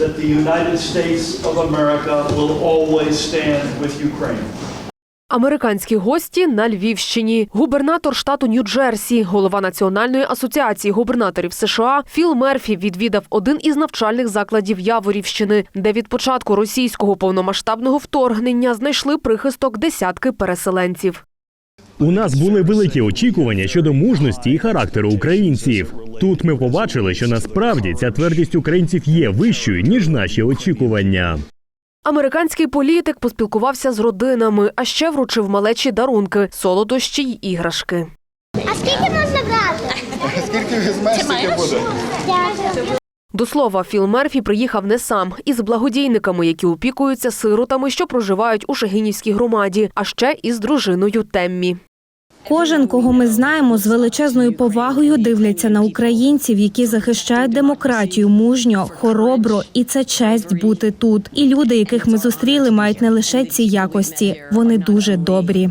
that the United States of America will always stand with Ukraine. Американські гості на Львівщині. Губернатор штату Нью-Джерсі, голова Національної асоціації губернаторів США Філ Мерфі відвідав один із навчальних закладів Яворівщини, де від початку російського повномасштабного вторгнення знайшли прихисток десятки переселенців. У нас були великі очікування щодо мужності і характеру українців. Тут ми побачили, що насправді ця твердість українців є вищою ніж наші очікування. Американський політик поспілкувався з родинами, а ще вручив малечі дарунки, солодощі й іграшки. А скільки можна брати? Скільки візьмеш, буде. Дякую. До слова, Філ Мерфі приїхав не сам із благодійниками, які опікуються сиротами, що проживають у Шегинівській громаді, а ще із дружиною Теммі. Кожен, кого ми знаємо, з величезною повагою дивляться на українців, які захищають демократію мужньо, хоробро, і це честь бути тут. І люди, яких ми зустріли, мають не лише ці якості, вони дуже добрі.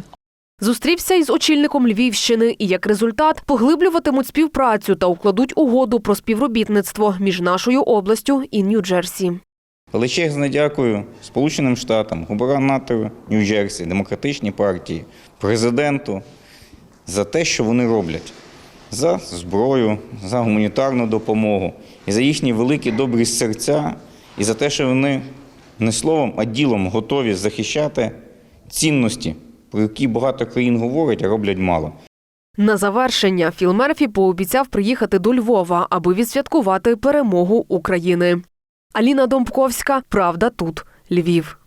Зустрівся із очільником Львівщини і як результат поглиблюватимуть співпрацю та укладуть угоду про співробітництво між нашою областю і Нью-Джерсі. Величезне дякую Сполученим Штатам, губернатору Нью-Джерсі, демократичній партії, президенту за те, що вони роблять, за зброю, за гуманітарну допомогу і за їхні великі добрі серця, і за те, що вони не словом, а ділом готові захищати цінності, про які багато країн говорять, а роблять мало. На завершення Філ Мерфі пообіцяв приїхати до Львова, аби відсвяткувати перемогу України. Аліна Домбковська, Правда тут, Львів.